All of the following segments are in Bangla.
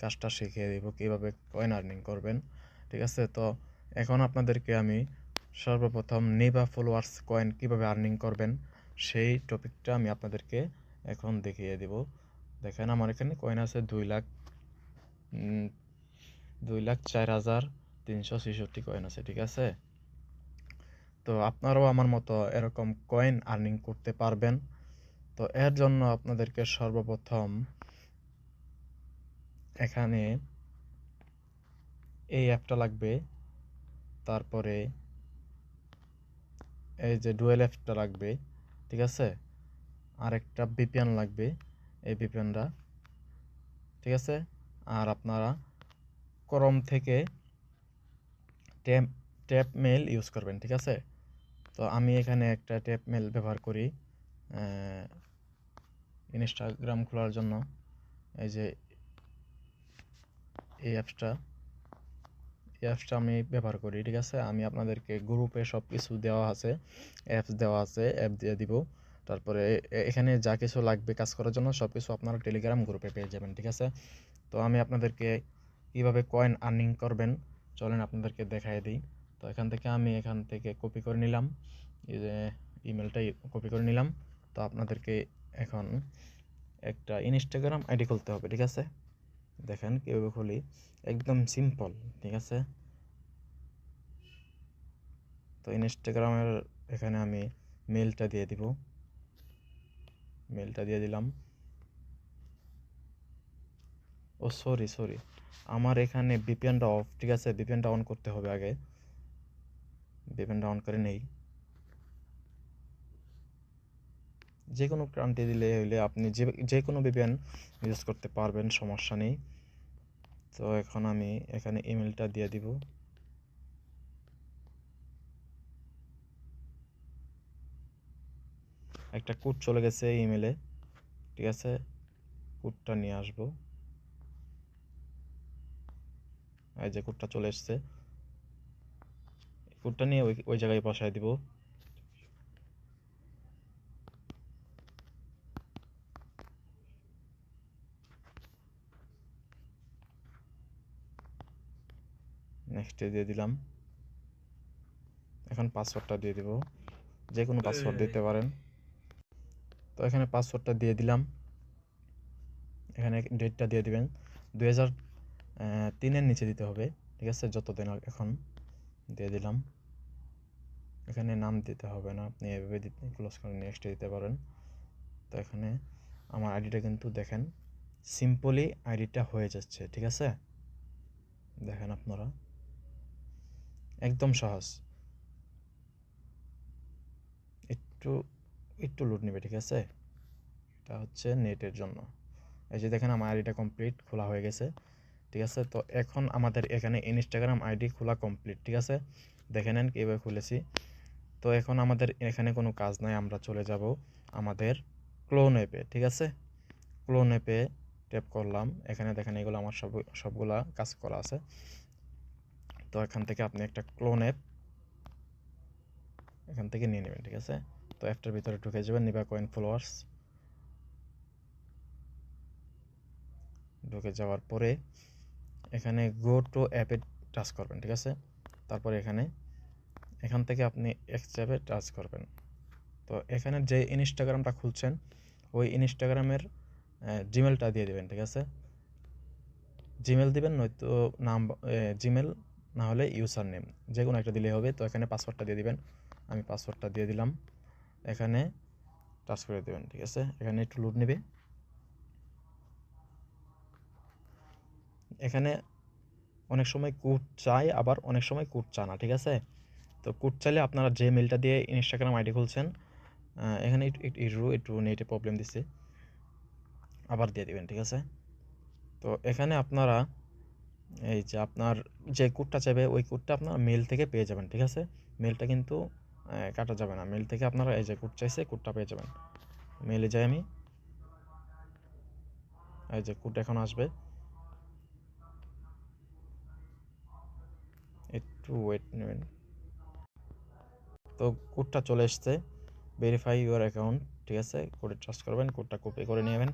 কাজটা শিখিয়ে দিব, কীভাবে কয়েন আর্নিং করবেন, ঠিক আছে? তো এখন আপনাদেরকে আমি সর্বপ্রথম নেবা ফলোয়ার্স কয়েন কীভাবে আর্নিং করবেন, সেই টপিকটা আমি আপনাদেরকে এখন দেখিয়ে দেব। দেখেন আমার এখানে কয়েন আছে দুই লাখ দুই লাখ চার হাজার তিনশো ছেষট্টি কয়েন আছে, ঠিক আছে? তো আপনারাও আমার মতো এরকম কয়েন আর্নিং করতে পারবেন। তো এর জন্য আপনাদেরকে সর্বপ্রথম এখানে এই অ্যাপটা লাগবে। তারপরে এই যে ডুয়েল অ্যাপটা লাগবে, ঠিক আছে? আরেকটা ভিপিএন লাগবে এই ভিপিএনটা ঠিক আছে? আর আপনারা ক্রম থেকে ট্যাপ ট্যাপ মেল ইউজ করবেন, ঠিক আছে? তো আমি এখানে একটা ট্যাপ মেল ব্যবহার করি ইনস্টাগ্রাম খোলার জন্য। এই যে এই অ্যাপসটা এই অ্যাপসটা আমি ব্যবহার করি, ঠিক আছে? আমি আপনাদেরকে গ্রুপে সব কিছু দেওয়া আছে, অ্যাপস দেওয়া আছে, অ্যাপ দিয়ে দিব। তারপরে এখানে যা কিছু লাগবে কাজ করার জন্য সব কিছু আপনারা টেলিগ্রাম গ্রুপে পেয়ে যাবেন, ঠিক আছে? তো আমি আপনাদেরকে কীভাবে কয়েন আর্নিং করবেন, চলেন আপনাদেরকে দেখাই দিই। তো এখান থেকে আমি এখান থেকে কপি করে নিলাম। ইমেলটাই কপি করে নিলাম। তো আপনাদেরকে এখন একটা ইনস্টাগ্রাম আইডি খুলতে হবে, ঠিক আছে? দেখেন কীভাবে খুলি? একদম সিম্পল ঠিক আছে? তো ইনস্টাগ্রামের এখানে আমি মেলটা দিয়ে দিব। মেলটা দিয়ে দিলাম। ও সরি সরি আমার এখানে ভিপিএনটা অফ ঠিক আছে? ভিপিএনটা অন করতে হবে আগে। ভিপিএনটা অন করে নেই। যে কোনো ক্রান্তি দিলে হইলে আপনি যে যে কোনো ভিপিএন ইউজ করতে পারবেন, সমস্যা নেই। তো এখন আমি এখানে ইমেলটা দিয়ে দিব। একটা কোড চলে গেছে ইমেলে ঠিক আছে? কোডটা নিয়ে আসব। এই যে কোডটা চলে এসছে। কোডটা নিয়ে ওই ওই জায়গায় বসায় দিব। নেক্সটে দিয়ে দিলাম। এখন পাসওয়ার্ডটা দিয়ে দিব। যে কোনো পাসওয়ার্ড দিতে পারেন। তো এখানে পাসওয়ার্ডটা দিয়ে দিলাম। এখানে ডেটটা দিয়ে দিবেন। দুই হাজার তিনের নিচে দিতে হবে। ঠিক আছে? যতদিন আগ- এখন দিয়ে দিলাম। এখানে নাম দিতে হবে না। আপনি এভাবে ক্লোজ করে নেক্সট দিতে পারেন। তো এখানে আমার আইডিটা কিন্তু দেখেন। সিম্পলি আইডিটা হয়ে যাচ্ছে। ঠিক আছে? দেখেন আপনারা। একদম সহজ। একটু একটু লোড নেবে, ঠিক আছে? এটা হচ্ছে নেটের জন্য। এই যে দেখেন, আমার আইডিটা কমপ্লিট খোলা হয়ে গেছে, ঠিক আছে? তো এখন আমাদের এখানে ইনস্টাগ্রাম আইডি খোলা কমপ্লিট ঠিক আছে? দেখে নেন, কীভাবে খুলেছি। তো এখন আমাদের এখানে কোনো কাজ নাই, আমরা চলে যাব আমাদের ক্লোন অ্যাপে ঠিক আছে? ক্লোন অ্যাপে ট্যাপ করলাম। এখানে দেখেন, এগুলো আমার সব, সবগুলা কাজ করা আছে। তো এখান থেকে আপনি একটা ক্লোন অ্যাপ এখান থেকে নিয়ে নেবেন, ঠিক আছে? তো অ্যাপটার ভিতরে ঢুকে যাবেন নিবা কয়েন ফলোয়ার্স ঢুকে যাওয়ার পরে এখানে গো টু অ্যাপে টাচ করবেন, ঠিক আছে? তারপরে এখানে, এখান থেকে আপনি এক্স অ্যাপে টাচ করবেন। তো এখানে যে ইনস্টাগ্রামটা খুলছেন, ওই ইনস্টাগ্রামের জিমেলটা দিয়ে দেবেন, ঠিক আছে? জিমেল দিবেন, নয়তো নাম জিমেল না হলে ইউজার নেম যে কোনো একটা দিলেই হবে। তো এখানে পাসওয়ার্ডটা দিয়ে দিবেন। আমি পাসওয়ার্ডটা দিয়ে দিলাম। এখানে টাচ করে দেবেন, ঠিক আছে? এখানে একটু লোড নেবে। এখানে অনেক সময় কোড চায়, আবার অনেক সময় কোড চায় না, ঠিক আছে? তো কোড চাইলে আপনারা যে মেলটা দিয়ে ইনস্টাগ্রাম আইডি খুলছেন এখানে একটু একটু নেটে প্রবলেম দিচ্ছে। আবার দিয়ে দিবেন, ঠিক আছে? তো এখানে আপনারা এই যে আপনার যে কোডটা চাইবে, ওই কোডটা আপনার মেল থেকে পেয়ে যাবেন, ঠিক আছে? মেলটা কিন্তু কাটা যাবে না। মেল থেকে আপনারা এই যে কোড চাইছে, কোডটা পেয়ে যাবেন। মেলে যাই আমি। এই যে কোড এখন আসবে। একটু ওয়েট নেবেন। তো কোডটা চলে এসছে। ভেরিফাই ইউর অ্যাকাউন্ট ঠিক আছে? কোডে ট্রাস্ট করবেন কোডটা কপি করে নেবেন।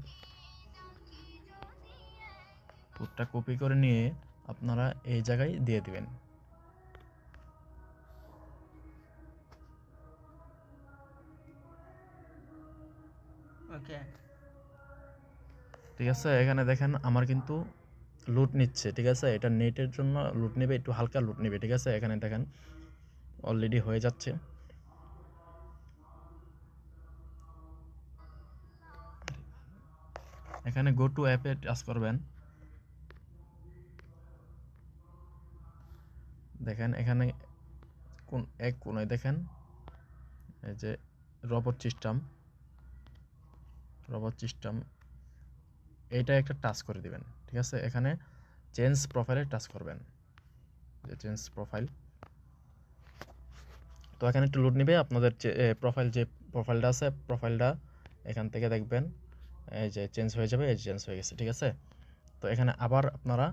কোডটা কপি করে নিয়ে আপনারা এই জায়গায় দিয়ে দিবেন। ওকে। ঠিক আছে এখানে দেখেন আমার কিন্তু লুট নিচ্ছে ঠিক আছে? এটা নেটের জন্য লুট নেবে একটু হালকা লুট নেবে ঠিক আছে? এখানে দেখেন অলরেডি হয়ে যাচ্ছে। এখানে গো টু অ্যাপে টাচ করবেন। দেখেন এখানে কোন, এক কোনায় দেখেন, এই যে রবট সিস্টেম রবট সিস্টেম, এটা একটা টাচ করে দিবেন, ঠিক আছে? এখানে চেঞ্জ প্রোফাইলে টাচ করবেন, যে চেঞ্জ প্রোফাইল। তো এখানে একটু লোড নেবে, আপনাদের যে প্রোফাইল যে প্রোফাইলটা আছে প্রোফাইলটা এখান থেকে দেখবেন, এই যে চেঞ্জ হয়ে যাবে, এই চেঞ্জ হয়ে গেছে, ঠিক আছে? তো এখানে আবার আপনারা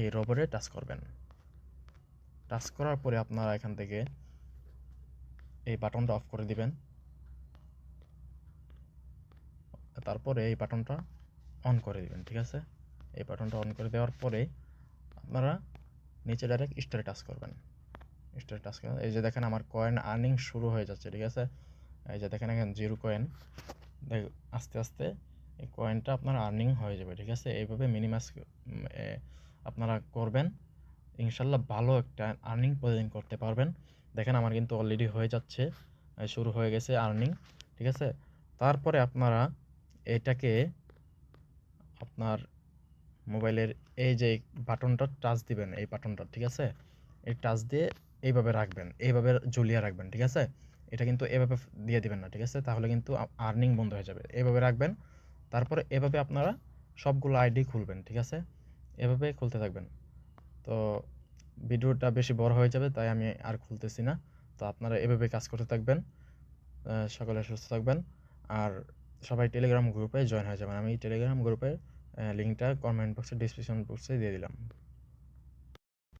এই রবরে টাচ করবেন। টাচ করার পরে আপনারা এখান থেকে এই বাটনটা অফ করে দিবেন। তারপরে এই বাটনটা অন করে দিবেন, ঠিক আছে? এই বাটনটা অন করে দেওয়ার পরে আপনারা নিচে ডাইরেক্ট স্টারে টাচ করবেন। স্টারে টাচ করবেন। এই যে দেখেন আমার কয়েন আর্নিং শুরু হয়ে যাচ্ছে, ঠিক আছে? এই যে দেখেন এখানে জিরো কয়েন দেখ, আস্তে আস্তে এই কয়েনটা আপনার আর্নিং হয়ে যাবে, ঠিক আছে? এইভাবে মিনিমাস আপনারা করবেন। ইনশাল্লাহ ভালো একটা আর্নিং প্রতিদিন করতে পারবেন। দেখেন আমার কিন্তু অলরেডি হয়ে যাচ্ছে শুরু হয়ে গেছে আর্নিং ঠিক আছে? তারপরে আপনারা এটাকে আপনার মোবাইলের এই যে বাটনটা টাচ দিবেন, এই বাটনটা, ঠিক আছে? এই টাচ দিয়ে এইভাবে রাখবেন, এইভাবে ঝুলিয়ে রাখবেন, ঠিক আছে? এটা কিন্তু এভাবে দিয়ে দিবেন না, ঠিক আছে? তাহলে কিন্তু আর্নিং বন্ধ হয়ে যাবে। এভাবে রাখবেন, তারপরে এভাবে আপনারা সবগুলো আইডি খুলবেন, ঠিক আছে? এভাবে খুলতে থাকবেন। তো ভিডিওটা বেশি বড় হয়ে যাবে, তাই আমি আর খুলতেছি না। তো আপনারা এভাবে কাজ করতে থাকবেন সকলে সুস্থ থাকবেন। আর সবাই টেলিগ্রাম গ্রুপে জয়েন হয়ে যাবেন। আমি টেলিগ্রাম গ্রুপে লিঙ্কটা কমেন্ট বক্সে ডিসক্রিপশন বক্সে দিয়ে দিলাম।